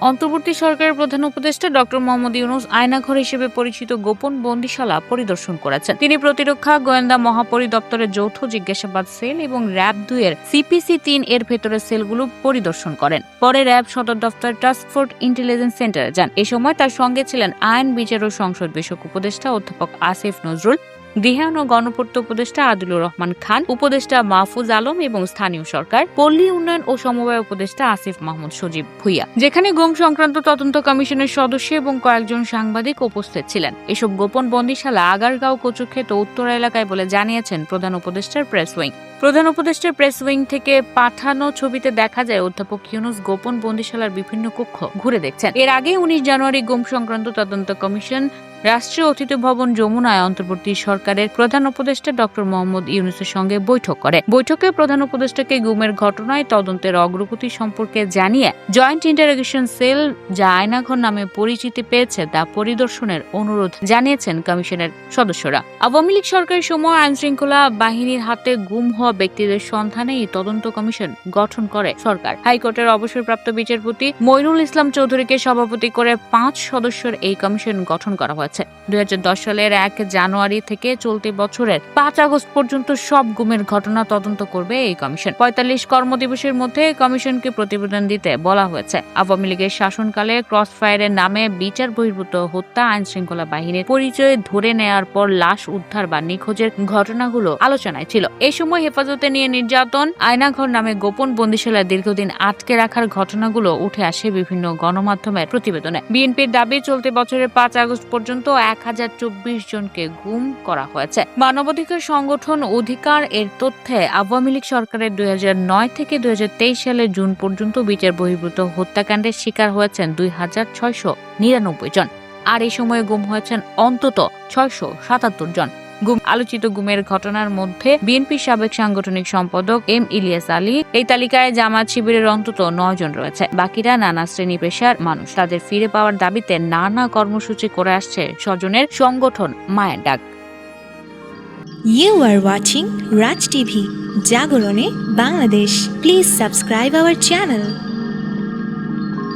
অন্তর্বর্তী সরকারের প্রধান উপদেষ্টা ডক্টর মোহাম্মদ ইউনুস আয়নাঘর হিসেবে পরিচিত গোপন বন্দিশালা পরিদর্শন করেছেন। তিনি প্রতিরক্ষা, গোয়েন্দা মহাপরিদপ্তরের যৌথ জিজ্ঞাসাবাদ সেল এবং র্যাব দুই এর সিপিসি তিন এর ভেতরের সেলগুলো পরিদর্শন করেন। পরে র্যাব সদর দফতর টাস্কফোর্স ইন্টেলিজেন্স সেন্টারে যান। এ সময় তার সঙ্গে ছিলেন আইন বিচার ও সংসদ বিষয়ক উপদেষ্টা অধ্যাপক আসিফ নজরুল। গৃহায়ন ও গণপূর্ত উপদেষ্টা আদিলুর রহমান খান, উপদেষ্টা মাহফুজ আলম এবং স্থানীয় সরকার, পল্লী উন্নয়ন ও সমবায় উপদেষ্টা আসিফ মাহমুদ সজীব ভুইয়া। যেখানে গুম সংক্রান্ত তদন্ত কমিশনের সদস্য এবং কয়েকজন সাংবাদিক উপস্থিত ছিলেন। এসব গোপন বন্দিশালা আগারগাঁও কচুক্ষেত উত্তর এলাকায় বলে জানিয়েছেন প্রধান উপদেষ্টার প্রেস উইং। প্রধান উপদেষ্টার প্রেস উইং থেকে পাঠানো ছবিতে দেখা যায়, অধ্যাপক ইউনুস গোপন বন্দিশালার বিভিন্ন কক্ষ ঘুরে দেখছেন। এর আগে উনিশ জানুয়ারি গুম সংক্রান্ত তদন্ত কমিশন রাষ্ট্রীয় অতিথি ভবন যমুনায় অন্তর্বর্তী সরকারের প্রধান উপদেষ্টা ডক্টর মোহাম্মদ ইউনুসের সঙ্গে বৈঠক করে। বৈঠকে প্রধান উপদেষ্টাকে গুমের ঘটনায় তদন্তের অগ্রগতি সম্পর্কে জানিয়ে জয়েন্ট ইন্টারোগেশন সেল, যা আয়নাঘর নামে পরিচিতি পেয়েছে, তা পরিদর্শনের অনুরোধ জানিয়েছেন কমিশনের সদস্যরা। আওয়ামী লীগ সরকারের সময় আইন শৃঙ্খলা বাহিনীর হাতে গুম হওয়া ব্যক্তিদের সন্ধানে এই তদন্ত কমিশন গঠন করে সরকার। হাইকোর্টের অবসরপ্রাপ্ত বিচারপতি মইনুল ইসলাম চৌধুরীকে সভাপতি করে পাঁচ সদস্যের এই কমিশন গঠন করা হয়েছে দুই সালের এক জানুয়ারি থেকে চলতি বছরের পাঁচ আগস্ট পর্যন্ত সব গুমের ঘটনা তদন্ত করবে এই কমিশন। পঁয়তাল্লিশ কর্মদিবসের মধ্যে কমিশনকে প্রতিবেদন দিতে বলা হয়েছে। আওয়ামী লীগের শাসনকালে ক্রস ফায়ারের নামে বিচার বহির্ভূত হত্যা আইন শৃঙ্খলা বাহিনীর পরিচয় ধরে নেয়ার পর লাশ উদ্ধার বা নিখোঁজের ঘটনাগুলো আলোচনায় ছিল। এই সময় হেফাজতে নিয়ে নির্যাতন, আয়নাঘর নামে গোপন বন্দিশালায় দীর্ঘদিন আটকে রাখার ঘটনাগুলো উঠে আসে বিভিন্ন গণমাধ্যমের প্রতিবেদনে। বিএনপির দাবি, চলতি বছরের পাঁচ আগস্ট পর্যন্ত এক হাজার চব্বিশ জনকে গুম করা হয়েছে। মানবাধিকার সংগঠন অধিকার এর তথ্যে আওয়ামী লীগ সরকারের দুই নয় থেকে দুই সালে জুন পর্যন্ত বিচার বহির্ভূত হত্যাকাণ্ডের শিকার হয়েছেন দুই হাজার ছয়শো নিরানব্বই জন। আর এই সময়ে গুম হয়েছেন অন্তত ছয়শো সাতাত্তর জন। গুম আলোচিত গুমের ঘটনার মধ্যে বিএনপির সাবেক সাংগঠনিক সম্পাদক এম ইলিয়াস আলী। এই তালিকায় জামাত শিবিরের অন্তত নয় জন রয়েছে। বাকিরা নানা শ্রেণি পেশার মানুষ। তাদের ফিরে পাওয়ার দাবিতে নানা কর্মসূচি করে আসছে স্বজনের সংগঠন মায়ের ডাক। You are watching Raj TV জাগরণে Bangladesh please subscribe our channel.